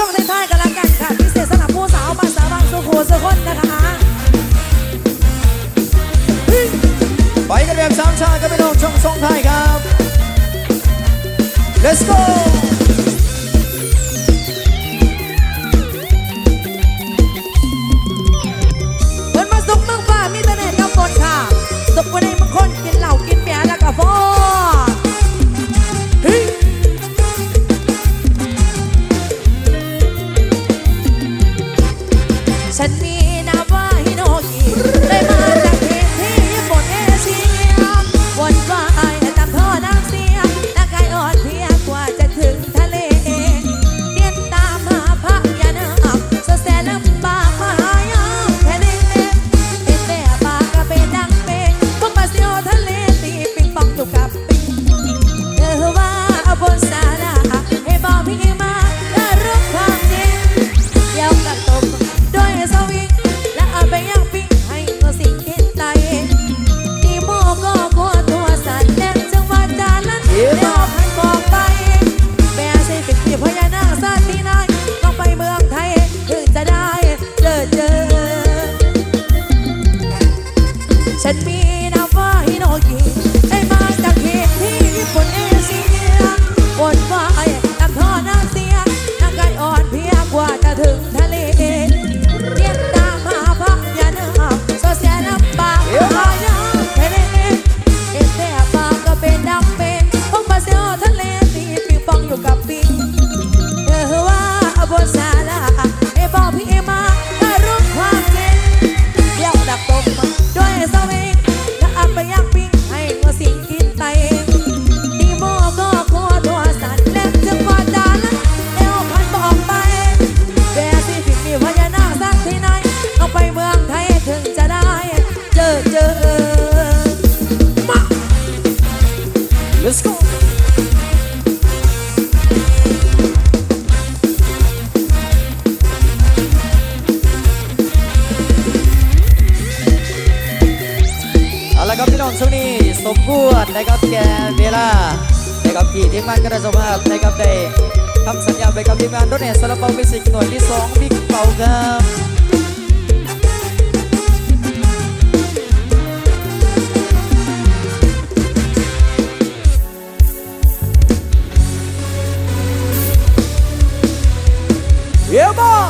ช่วงท้ายๆกันละกันค่ะพิเศษสำหรับผู้สาวมาสาวบางสุโขสุคนนะคะไปกันแบบสามชาติกันไปน้องช่องทรงไทยครับ let's go องช่วงนี้สมควรนะครับแกเวลานะครับที่ทีมงานกระสภาพนะครับได้ทำสัญญาไปกับทีมงานรถเนสซาลาเปามิสิกหน่วยที่2บิ๊กเป่าครับเยี่ยมมาก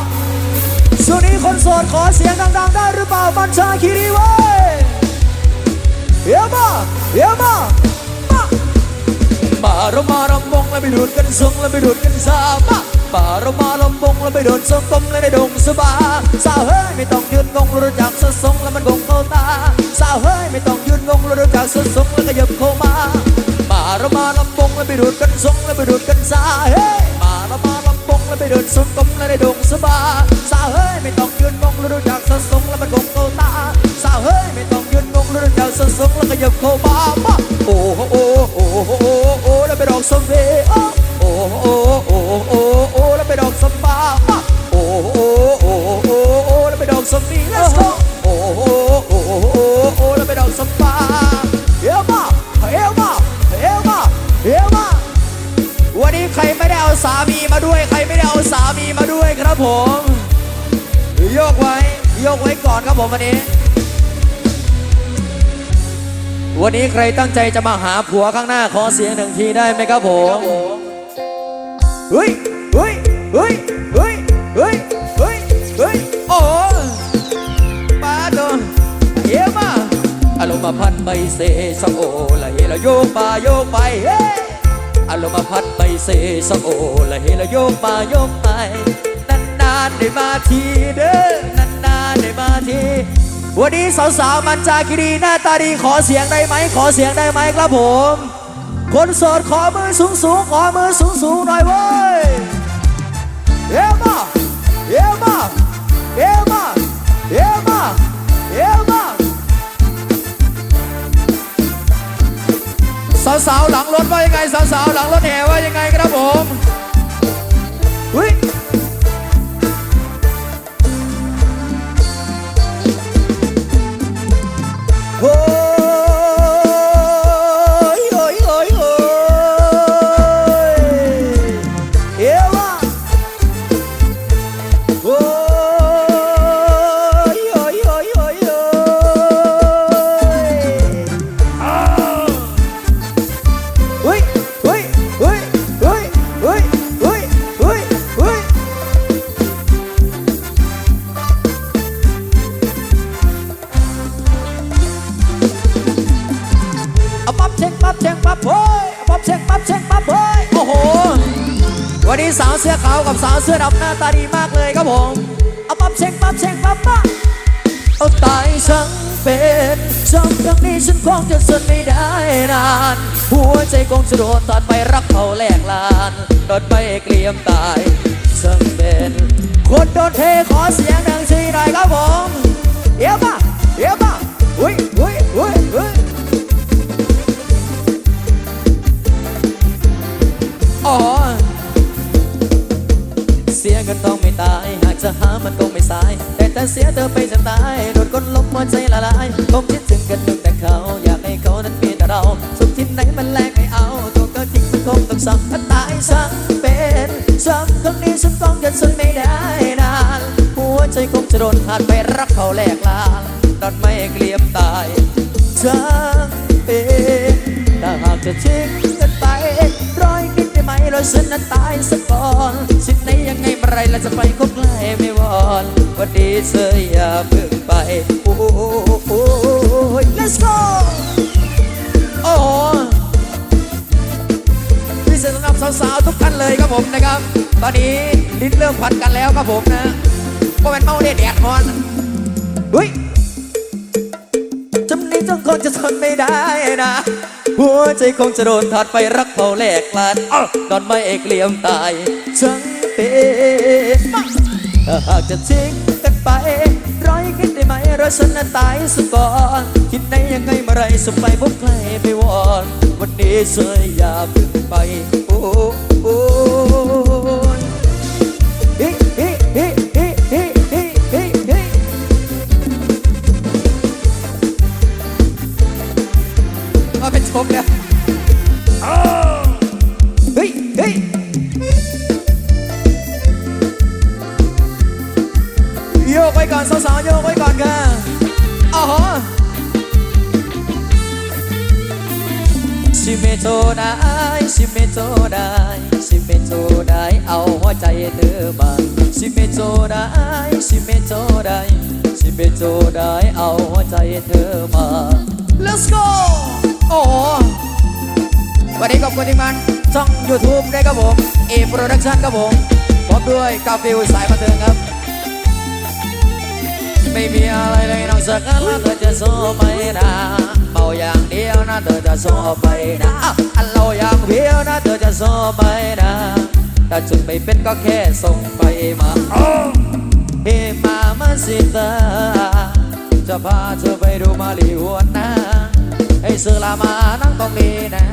ช่วงนี้คนโสดขอเสียงดังๆได้หรือเปล่าบัญชาคีรีเว้ย เยมาเยมามามาเรามารำวงแล้วไปดูดกันทรงแล้วไปดูดกันสามามาเรามารำวงแล้วไปดูดทรงกลมแล้วในดงสบาสาวเฮ้ยไม่ต้องยืนงงรู้จักสะสงแล้วมันงงเข้าตาสาวเฮ้ยไม่ต้องยืนงงรู้จักสะสงแล้วก็ยับเข้ามามาเรามาลำวงแล้วไปดูดกันทรงแล้วไปดูดกันสาเฮ้ยมาเรามาลำวงแล้วไปดูดทรงกลมแล้วในดงสบาสาวเฮ้ยไม่ต้องยืนงงรู้จักสะสงแล้วมันงงเข้าตา ยืนงงรู้จักสะสงแล้วก็ยับเข้ามามาโอ้โหโอ้โหโอ้โหโอ้โหแล้วไปดอกสมเวโอ้โอ้โหโอ้โหโอ้โหโอ้แล้วไปดอกสมบามาโอ้โหโอ้โหโอ้โหโอ้แล้วไปดอกสมบี let's go โอ้โหโอ้โหโอ้โหโอ้แล้วไปดอกสมบาเฮ้ยมาเฮ้ยมาเฮ้ยมาเฮ้ยมาวันนี้ใครไม่ได้เอาสามีมาด้วย ใครไม่ได้เอาสามีมาด้วยครับผมโยกไว้โยกไว้ก่อนครับผมวันนี้ วันนี้ใครตั้งใจจะมาหาผัวข้างหน้าขอเสียงหนึ่งทีได้ไหมครับผมเฮ้ยเฮ้ยเฮ้ยเฮ้ยเฮ้ยเฮ้ยเฮ้ยโอ้มาโดนเยี่ยมมากอารมณ์มาพันใบเสสะโอละเฮละโยกมาโยกไปเฮ้อารมณ์มาพัดไปเซสะโอละเฮละโยกมาโยกไปนานๆได้มาทีเด้อนานๆได้มาที วันนี้สาวๆมันจาคิรีหน้าตาดีขอเสียงได้ไหม ขอเสียงได้ไหมครับผม คนโสดขอมือสูงสูงๆขอมือสูงสูงๆหน่อยเว้ยเยี่ยมาเยี่ยมาเยี่ยมาเยี่ยมาเยี่ยมาสาวๆหลังรถว่ายังไงสาวๆหลังรถแห่ว่ายังไงครับผมาวเจ้ากับสาวเสื้อดำหน้าตาดีมากเลยครับผมเอาปั๊บเช็คปั๊บเช็คปั๊บปั๊บเอาตายฉันเป็นจำครั้งนี้ฉันคงจะทนไม่ได้นาน หัวใจคงจะโดนตัดไปรักเขาแหลกลานโดนไปเกลียมตายฉันเป็นคนโดนเทขอเสียงดังที จะหามันคงไม่สาย แต่ถ้าเสียเธอไปจะตายโดนก้นลบหัวใจละลายคงคิดถึงกันนึงแต่เขา อยากให้เขานั้นมีแต่เรา สุขที่ไหนมันแลกไม่เอา ตัวก็ทิ้งมันคงต้องซ้ำถ้าตายฉันเป็นซ้ำครั้งนี้ฉันต้องจะทนไม่ได้นาน หัวใจคงจะโดนขาดไปรักเขาแหลกลานตอนไม่เกลียมตายฉันเป็นถ้าหากจะทิ้ง คิดได้ไหมเราฉันนั้นตายสักก่อนสิ่งไหนยังไงเมื่อไรเราจะไปก็ใกล้ไม่วอนวันนี้เธออย่าเพิ่งไป โอ้โห let's go โอ้โหพิเศษสำหรับสาวๆทุกท่านเลยครับผมนะครับ ตอนนี้ลิ้นเริ่มพันกันแล้วครับผมนะเพราะเป็นเมาเด็ดแดดฮอนเฮ้ยจำนี้ต้องคนจะทนไม่ได้นะ หัวใจคงจะโดนถอดไปรักเผาแหลกลานอ้าวตอนไม่เอกเลียมตายฉันเป็นถ้าหากจะทิ้งกันไป ร้อยคิดได้ไหมเราฉันน่ะตายซะก่อนคิดในยังไงเมื่อไรสบายพบใครไม่วอน วันนี้เธออย่าเพึ่งไป โอ้โอ้ มเนชมแล้วเฮ้ยเฮ้ยโยกไว้ก่อนสาวๆโยกไว้ก่อนค่ะอ๋อสิเมโทได้สิเมโทได้สิเมโทได้เอาหัวใจเธอมาสิเมโทได้สิเมโทได้สิเมโทได้เอาหัวใจเธอมา Let's go โอ้วันนี้ขอบคุณทีมงานช่อง YouTube ด้วยครับผมเอโปรดักชั่นครับผมพร้อมด้วยกาฟิลสายบันเทิงครับ ไม่มีอะไรเลยนอกจากนั้นเธอจะโซ่ไปนะเมาอย่างเดียวนะเธอจะโซไปนะอันเราอย่างเดียวนะเธอจะโซ่ไปนะถ้าจุดไม่เป็นก็แค่ส่งไปมาอ้าเฮมามาสิตาจะพาเธอไปดูมาลีหัวนะ ให้สือลามานั่งตรงนี้นะ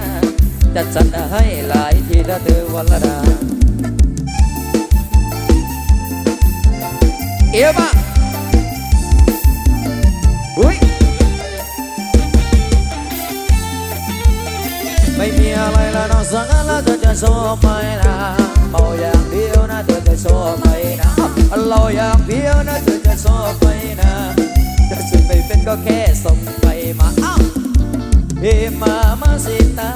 จะจัดให้หลายทีถ้าเธอวันละดาเอวมาอุ้ยไม่มีอะไรแล้วนอกจากนั้นแล้วเธอจะโซ่ไปนะเมาอย่างเดียวนะเธอจะโซ่ไปนะเราอย่างเดียวนะเธอจะโซ่ไปนะจะสุดไม่เป็นก็แค่สม เฮมามาสิตา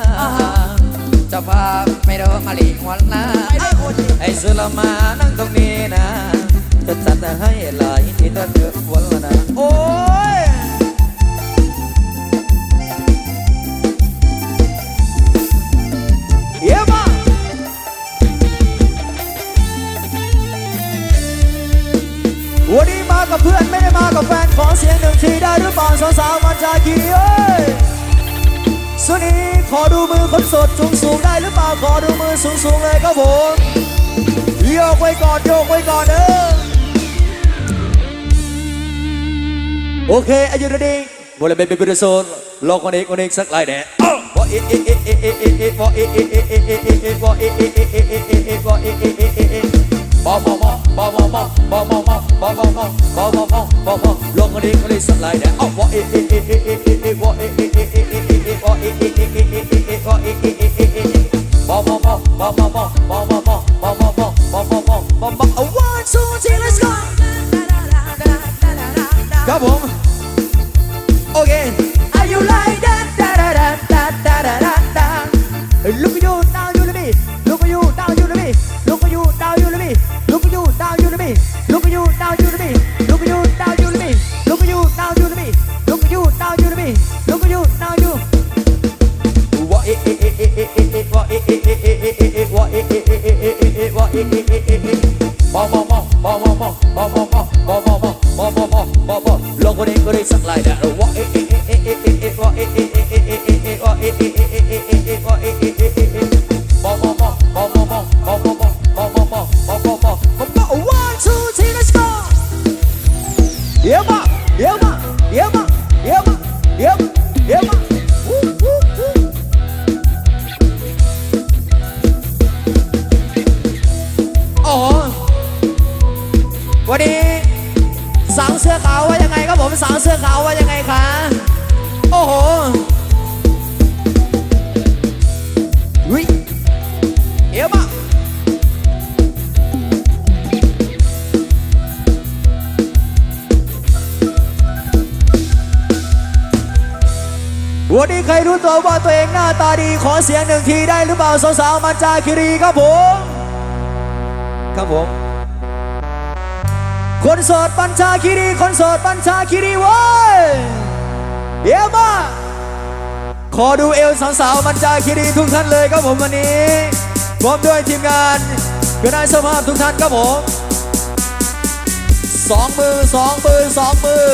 จะพาไม่เดินมาหลีกวันนะไอ้สุลมานั่งตรงนี้นะจะจัดให้หลายที่ถ้าเธอวันละนะโอ้ยเยี่ยมาวันนี้มากับเพื่อนไม่ได้มากับแฟนขอเสียงหนึ่งทีได้หรือเปล่าสาวๆมาจากกีเอ้ย สุดนี้ขอดูมือคนสดสูงสูงได้หรือเปล่าขอดูมือสูงสูงเลยครับผมโยกไว้ก่อนโยกไว้ก่อนเด้อโอเคอายุรดีบริเวณเป็นบริโซนลองคนเอกคนเอกสักลายแน่ว่าเอะเอะเอะเอะเอะเอะเอะว่าเอะเอะเอะเอะเอะเอะเอะว่าเอะเอะเอะเอะเอะเอะเอะว่าเอะเอะเอะเอะเอะบอมอมอมอมอมอมอมอมอมอมอมอมอมอมอมลองคนเอกคนเอกสักลายแน่ว่าเอะเอะเอะเอะเอะเอะเอะว่าเอะเอะเอ มอมอมอมอมอมอมอมอมอมอมอมอมอลงคนนี้ก็ได้สักลายนะวะเอเอเอ วันนี้สาวเสื้อขาวว่ายังไงครับผมสาวเสื้อขาวว่ายังไงคะโอ้โหวิเยี่ยมากวันนี้ใครรู้ตัวว่าตัวเองหน้าตาดีขอเสียงหนึ่งทีได้หรือเปล่าสาวๆมาจาคิรีครับผม ครับผม คนโสดปัญชาคิรี คนโสดปัญชาคิรีเว้ยเยี่ยมมากขอดูเอวสาวๆมัญจาคิรีทุกท่านเลยครับผมวันนี้พร้อมด้วยทีมงานคณะสภาพทุกท่านครับผมสองมือสองมือสองมือ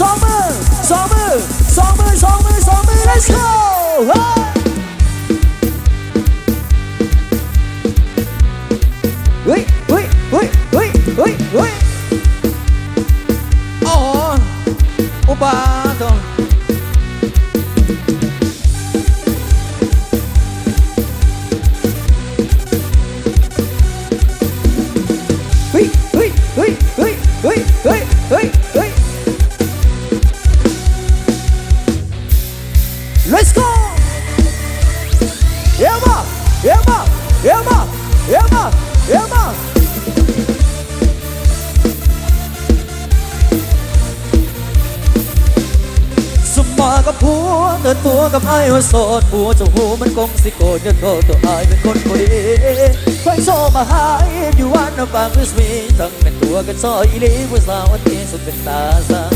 สองมือสองมือสองมือสองมือสองมือ let's go วกับไอ้ว่าโสดผัวเจะหูมันคงสิโกรธจะโทษตัวไอ้ายเป็นคนบ่ดีใครโซมาหายอยู่วันน้ำฟังวิสมีทั้งเป็นตัวกันซอยอีลีผู้สาวอันนี้สุดเป็นตาสัง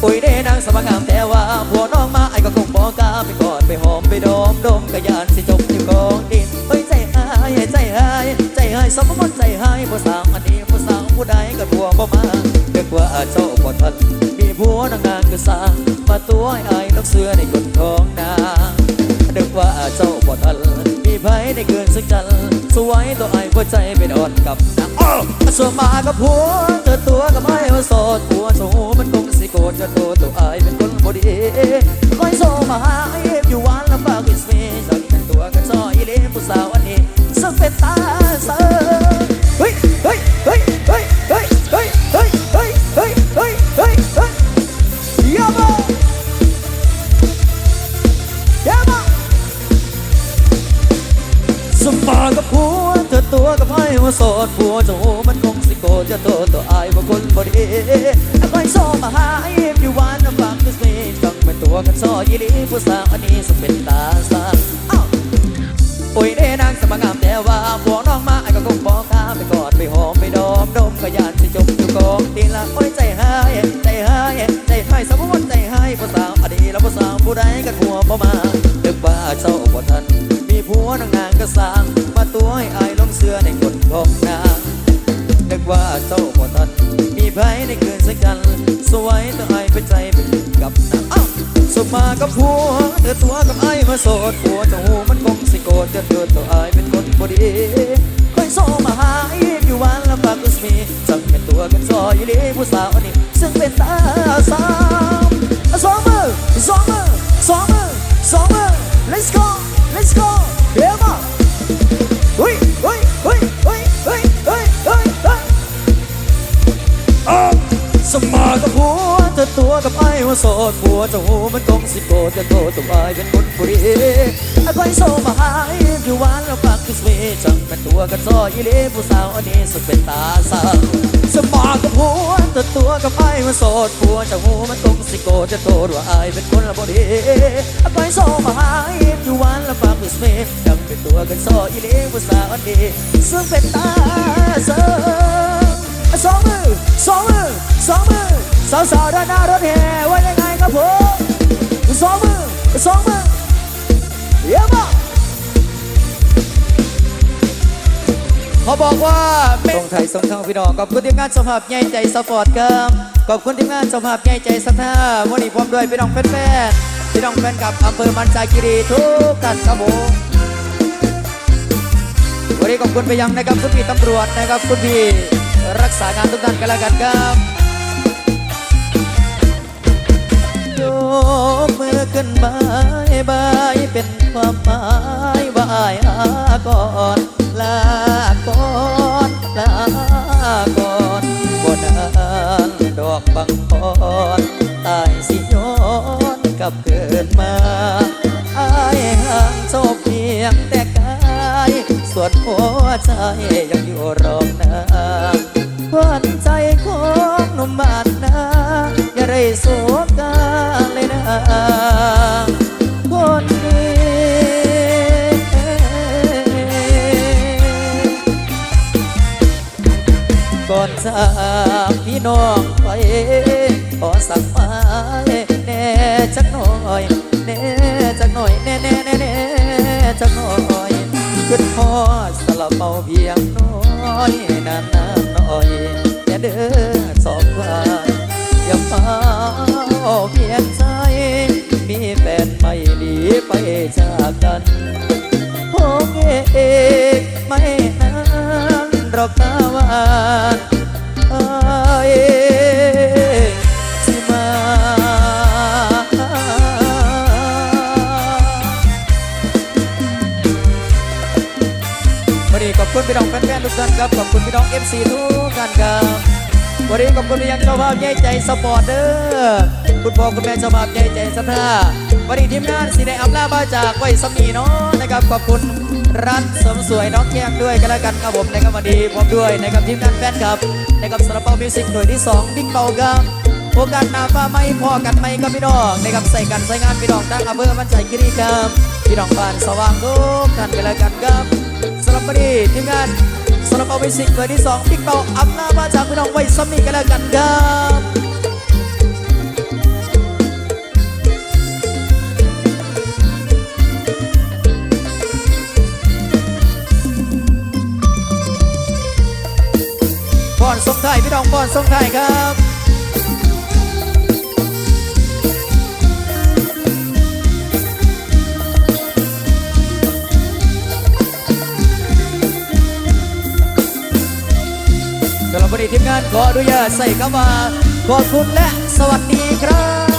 โอ้ยเด้นางสมังงามแต่ว่าผัวน้องมาไอ้ก็คงบอกกาไปก่อนไปหอมไปดมดมกะยานสิจมอยู่กองดินเฮ้ยใจหายใจหายใจหายสมคนใจหายผู้สาวอันนี้ผู้สาวผู้ใดก็ทวงบ่มาเรียกว่าเจ้าบ่ทันมีผัวนางนางก็สางมาตัวไอ้นกเสือในกดท้องนางนึกว่าเจ้าบ่ทันมีไผในเกินสักจันสวยตัวไอ้หัวใจเป็นอ่อนกับนางอ้อสวมากับผัวเธอตัวกับไอ้ว่าโสดผัวโสมันคงสิโกรธจะโทษตัวไอ้เป็น บ่ทัน มีผัวนางนางก็สร้าง มาตัวให้อายลงเสื้อในกดของนางนึกว่าเจ้าบ่ทัน มีไผในคืนสักกัน สวยตัวไอายเป็นใจเป็นกับนางอ้าวสมมากับผัวเธอตัวกับไอายมาโสดผัวเจ้าหูมันคงสิโกรธจะเธอตัวไอายเป็นคนบ่ดีคอยโซมาหาอีกอยู่วันละปากกุสมีจังเป็นตัวกันซอยอยู่ลีผู้สาวอันนี้ซึ่งเป็นตาสาม ว่าโสดผัวเจ้าหูมันคงสิโกรธจะโทษตัวไอ้เป็นคนบุรีไอ้คอยโซมาหาอยู่วันแล้วปากคือสวีจังเป็นตัวกันซอยอีเล่ผู้สาวอันนี้สุดเป็นตาสาวสมากับผัวเธอตัวกับไอ้ว่าโสดผัวเจ้าหูมันคงสิโกรธจะโทษว่าไอ้เป็นคนละบุรีไอ้คอยโซมาหาอยู่วันแล้วปากคือสวีจังเป็นตัวกันซอยอีเล่ผู้สาวอันนี้ซึ่งเป็นตาสาว สองมือสองมือสองมือสาวสาวด้านหน้ารถแห่ว่ายังไงครับผมสองมือสองมือเยี่ยมมากเขาบอกว่าส่งไทยส่งทางพี่น้องขอบคุณทีมงานสภาพใหญ่ใจสปอร์ตครับขอบคุณทีมงานสภาพใหญ่ใจสถาวันนี้พร้อมด้วยพี่น้องแฟนๆพี่น้องแฟนกับอำเภอมันจาคีรีทุกท่านครับผมวันนี้ขอบคุณไปยังนะครับคุณพี่ตำรวจนะครับคุณพี่ รักษางานทุกท่านกันแล้วกันครับยกมือขึ้นบายบายเป็นความหมายบายหาก่อนลาก่อนลาก่อนบนานดอกบังพรตายสิย้อนกลับเกิดมาอายห่างโชคเพียงแต่กายส่วนหัวใจยังอยู่รองนา ควันใจของหนุ่มบ้านนาอย่าได้สวกกาเลยนะคนนี้ก่อนจากพี่น้องไปขอสั่งมาแน่จักหน่อย แน่จักหน่อย แน่แน่แน่แน่จักหน่อย ขึ้นพอสลับเบาเพียงน้อยนานนานหน่อยอย่เด้อสอบว่าอย่าเฝ้าเพียงใจมีแฟนไม่ดีไปจากกันผมเองไม่นานหรอกนะว่าอ คุณพี่น้องแฟนๆทุกท่านครับขอบคุณพี่น้อง MC ทุกท่านครับวันนี้ขอบคุณไปยังเจ้าภาพใหญ่ใจสปอร์ตเด้อคุณพ่อคุณแม่เจ้าภาพใหญ่ใจสถาวันนี้ทีมงานสีแดงอำลาบาจากไว้สมีเนาะนะครับขอบคุณร้านเสริมสวยน้องแก้มด้วยกันแล้วกันครับผมนะครับวันนี้พร้อมด้วยนะครับทีมงานแฟนครับนะครับสารเปามิวสิกหน่วยที่2บิ๊กเปาครับโอกาสหน้าฟ้าไม่พอกันไหมครับพี่น้องนะครับใส่กันใส่งานพี่น้องตั้งอำเภอมันใจกิรีครับพี่น้องบ้านสว่างทุกท่านกันแล้วกันครับ รับวันนี้ทีมงานสำหรับเอาไปสิกเบอร์ที่สองบิ๊กเปาอำลามาจากพี่น้องไว้สมีกันแล้วกันครับบอนทรงไทยพี่น้องบอนทรงไทยครับ นี้ทีมงานขออนุญาตใส่เข้ามาขอบคุณและสวัสดีครับ